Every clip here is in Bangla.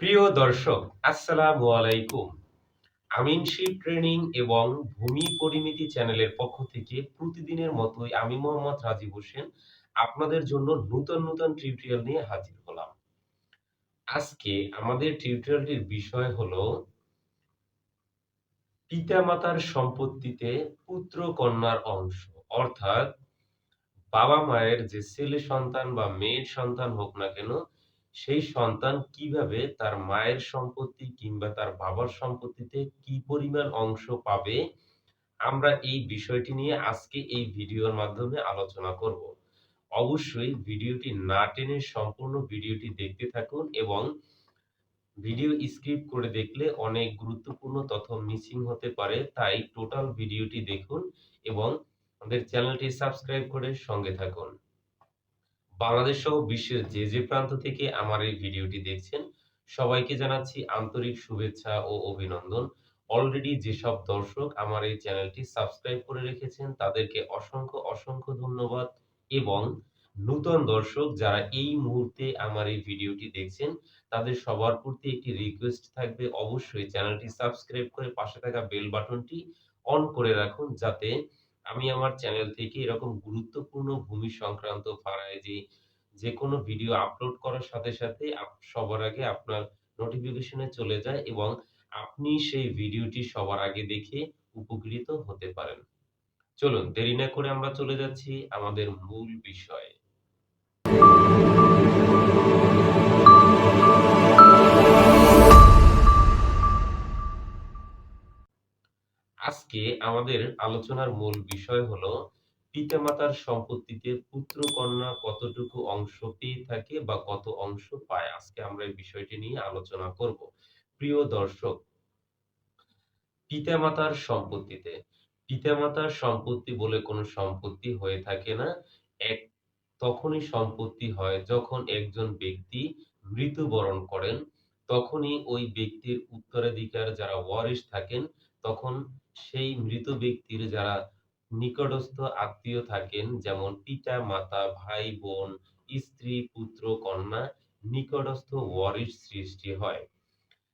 প্রিয় দর্শক, আসসালামু আলাইকুম। আমিন শিব ট্রেনিং এবং ভূমি পরিমিতি চ্যানেলের পক্ষ থেকে প্রতিদিনের মতোই আমি মোহাম্মদ রাজীব হোসেন আপনাদের জন্য নতুন নতুন টিউটোরিয়াল নিয়ে হাজির হলাম। আজকে আমাদের টিউটোরিয়ালটির বিষয় হলো পিতামাতার সম্পত্তিতে পুত্র কন্যার অংশ, অর্থাৎ বাবা মায়ের যে ছেলে সন্তান বা মেয়ের সন্তান হোক না কেন সেই সন্তান কীভাবে তার মায়ের সম্পত্তি কিংবা তার বাবার সম্পত্তিতে কি পরিমাণ অংশ পাবে? আমরা এই বিষয়টি নিয়ে আজকে এই ভিডিওর মাধ্যমে আলোচনা করব। অবশ্যই ভিডিওটি না টেনে সম্পূর্ণ ভিডিওটি দেখতে থাকুন এবং ভিডিও স্ক্রিপ্ট করে দেখলে অনেক গুরুত্বপূর্ণ তথ্য মিসিং হতে পারে, তাই টোটাল ভিডিওটি দেখুন এবং আমাদের চ্যানেলটি সাবস্ক্রাইব করে সঙ্গে থাকুন। বাংলাদেশ সহ বিশ্বের যে যে প্রান্ত থেকে আমার এই ভিডিওটি দেখছেন, সবাইকে জানাচ্ছি আন্তরিক শুভেচ্ছা ও অভিনন্দন। অলরেডি যেসব দর্শক আমার এই চ্যানেলটি সাবস্ক্রাইব করে রেখেছেন, তাদেরকে অসংখ্য অসংখ্য ধন্যবাদ এবং নূতন দর্শক যারা এই মুহূর্তে আমার এই ভিডিওটি দেখছেন, তাদের সবার প্রতি একটি রিকোয়েস্ট থাকবে, অবশ্যই চ্যানেলটি সাবস্ক্রাইব করে পাশে থাকা বেল বাটনটি অন করে রাখুন যাতে আমি আমার চ্যানেল থেকে এরকম গুরুত্বপূর্ণ ভূমি সংক্রান্ত ফারাইজি যে কোনো ভিডিও আপলোড করার সাথে সাথে সবার আগে আপনার নোটিফিকেশনে চলে যায় এবং আপনি সেই ভিডিওটি সবার আগে দেখে উপকৃত হতে পারেন। চলুন, দেরি না করে আমরা চলে যাচ্ছি আমাদের মূল বিষয়ে। আজকে আমাদের আলোচনার মূল বিষয় হলো, পিতামাতার সম্পত্তিতে পুত্র কন্যা কতটুকু অংশ পেয়ে থাকে বা কত অংশ পায়? আজকে আমরা এই বিষয়টি নিয়ে আলোচনা করব। প্রিয় দর্শক, পিতামাতার সম্পত্তিতে, পিতামাতার সম্পত্তি বলে কোনো সম্পত্তি হয়ে থাকে না। এক, তখনই সম্পত্তি হয় যখন একজন ব্যক্তি মৃত্যুবরণ করেন। তখনই ওই ব্যক্তির উত্তরাধিকার যারা ওয়ারিশ থাকেন, তখন সেই মৃত ব্যক্তির যারা নিকটস্থ আত্মীয় থাকেন, যেমন পিতা, মাতা, ভাই, বোন, স্ত্রী, পুত্র, কন্যা, নিকটস্থ ওয়ারিশ সৃষ্টি হয়।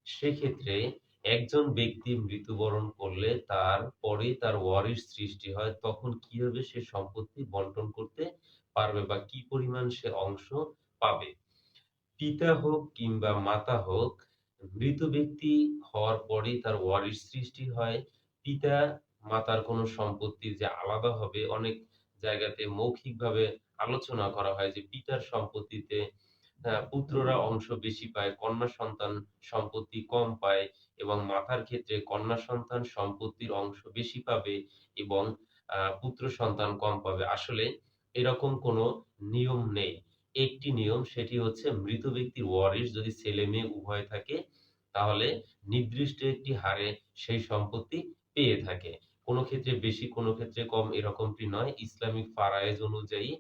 সেক্ষেত্রে একজন ব্যক্তি মৃত্যুবরণ করলে তার পরে তার ওয়ারিশ সৃষ্টি হয়, তখন কীভাবে সে সম্পত্তি বন্টন করতে পারবে বা কি পরিমাণ সে অংশ পাবে? পিতা হোক কিংবা মাতা হোক, মৃত ব্যক্তি হওয়ার পরে তার ওয়ারিশ সৃষ্টি হয় পিতা মাতার কোনো সম্পত্তি যে আলাদা হবে, অনেক জায়গাতে মৌখিকভাবে আলোচনা করা হয় যে পিতার সম্পত্তিতে পুত্ররা অংশ বেশি পায়, কন্যা সন্তান সম্পত্তি কম পায় এবং মাতার ক্ষেত্রে কন্যা সন্তান সম্পত্তির অংশ বেশি পাবে এবং পুত্র সন্তান কম পাবে। আসলে এরকম কোনো নিয়ম নেই। একটি নিয়ম সেটি হচ্ছে মৃত ব্যক্তির ওয়ারিশ যদি ছেলে মেয়ে উভয় থাকে, তাহলে নির্দিষ্ট একটি হারে সেই সম্পত্তি পেয়ে থাকে। কোনো ক্ষেত্রে বেশি, কোনো ক্ষেত্রে কম এরকমটি নয়। ইসলামিক ফারায়েজ অনুযায়ী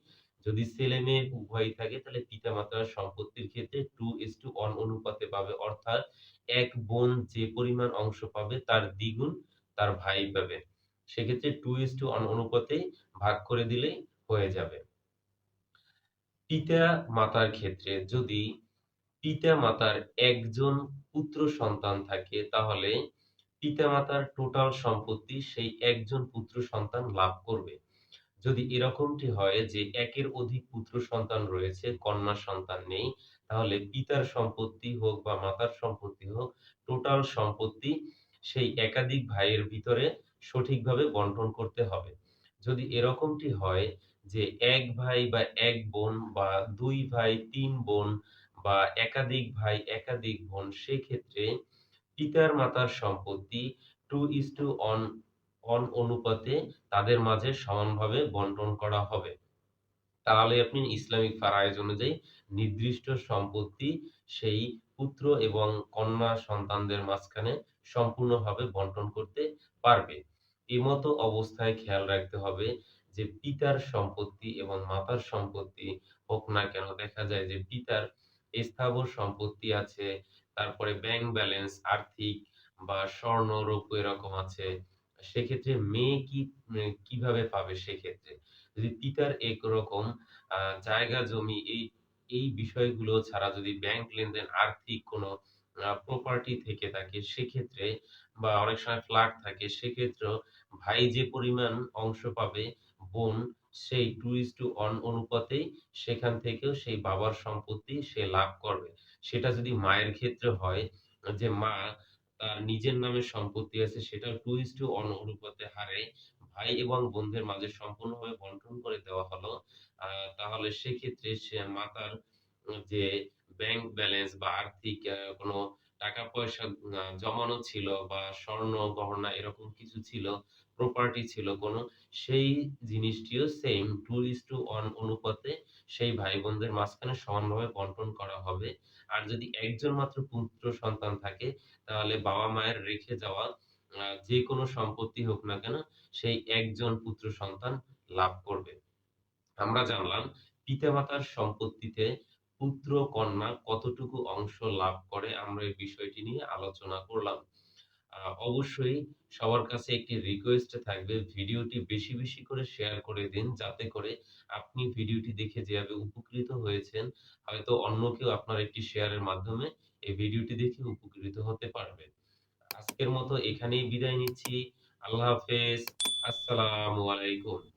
যদি ছেলে মেয়ে উভয়ই থাকে, তাহলে পিতা মাতার সম্পত্তির ক্ষেত্রে টু ইস টু ওয়ান অনুপাতে পাবে। অর্থাৎ এক বোন যে পরিমাণ অংশ পাবে, তার দ্বিগুণ তার ভাই পাবে। সেক্ষেত্রে টু ইস টু ওয়ান অনুপাতে ভাগ করে দিলেই হয়ে যাবে। পিতা মাতার ক্ষেত্রে যদি পিতা মাতার একজন পুত্র সন্তান থাকে, তাহলে পিতা মাতার টোটাল সম্পত্তি সেই একজন পুত্র সন্তান লাভ করবে। যদি এরকমটি হয় যে একের অধিক পুত্র সন্তান রয়েছে, কন্যা সন্তান নেই, তাহলে পিতার সম্পত্তি হোক বা মাতার সম্পত্তি হোক টোটাল সম্পত্তি সেই একাধিক ভাইয়ের ভিতরে সঠিকভাবে বন্টন করতে হবে। যদি এরকমটি হয় যে এক ভাই বা এক বোন বা দুই ভাই, তিন বোন বা একাধিক ভাই, একাধিক বোন, সেক্ষেত্রে পিতার মাতার সম্পত্তি two is to one one অনুপাতে তাদের মাঝে সমানভাবে বন্টন করা হবে। তাহলে আপনি ইসলামিক ফারায়েজ অনুযায়ী নির্দিষ্ট সম্পত্তি সেই পুত্র এবং কন্যা সন্তানদের মাঝখানে সম্পূর্ণভাবে বন্টন করতে পারবে। এমতো অবস্থায় খেয়াল রাখতে হবে যে পিতার সম্পত্তি এবং মাতার সম্পত্তি হোক না কেন, দেখা যায় যে পিতার স্থাবর সম্পত্তি আছে তারপরে ব্যাংক ব্যালেন্স আর্থিক বা স্বর্ণ রৌপ্য এরকম আছে, সেক্ষেত্রে মেয়ে কি কীভাবে পাবে সেক্ষেত্রে? যদি পিতার একরকম জায়গা, জমি, এই এই বিষয়গুলো ছাড়া যদি ব্যাংক লেনদেন, আর্থিক কোনো প্রপার্টি থেকে থাকে, সেক্ষেত্রে বা অনেক সময় ফ্ল্যাট থাকে, সেক্ষেত্রেও ভাই যে পরিমাণ অংশ পাবে, বোন সেই 2:1 অনুপাতেই সেখান থেকেও সেই বাবার সম্পত্তি সে লাভ করবে। সেটা যদি মায়ের ক্ষেত্রে হয় যে মা তার নিজের নামে সম্পত্তি আছে সেটাও 2:1 অনুপাতে হারে ভাই এবং বোনদের মাঝে সম্পূর্ণভাবে বন্টন করে দেওয়া হলো। তাহলে সেক্ষেত্রে সে মাতার যে ব্যাংক ব্যালেন্স বা আর্থিক কোনো টাকা-পয়সা জমানো ছিল বা স্বর্ণ গহনা এরকম কিছু ছিল, প্রপার্টি ছিল কোনো, সেই জিনিসটিও সেইম 2:1 অনুপাতে সেই ভাই-বোনদের মাঝখানে সমানভাবে বন্টন করা হবে। আর যদি একজন মাত্র পুত্র সন্তান থাকে তাহলে বাবা-মায়ের রেখে যাওয়া আ যেকোনো সম্পত্তি হোক না কেন, সেই একজন পুত্র সন্তান লাভ করবে। আমরা জানলাম পিতা-মাতার সম্পত্তিতে পুত্র-কন্যা কতটুকু অংশ লাভ করে আমরা এই বিষয়টি নিয়ে আলোচনা করলাম। অবশ্যই সবার কাছে একটি রিকোয়েস্ট থাকবে ভিডিওটি বেশি, বেশি করে শেয়ার করে দিন যাতে করে আপনি ভিডিওটি দেখে যেভাবে উপকৃত হয়েছেন হয়তো অন্য কেউ আপনার একটি শেয়ারের মাধ্যমে এই ভিডিওটি দেখে উপকৃত হতে পারবে। আজকের মতো এখানেই বিদায় নিচ্ছি। আল্লাহ হাফেজ। আসসালামু আলাইকুম।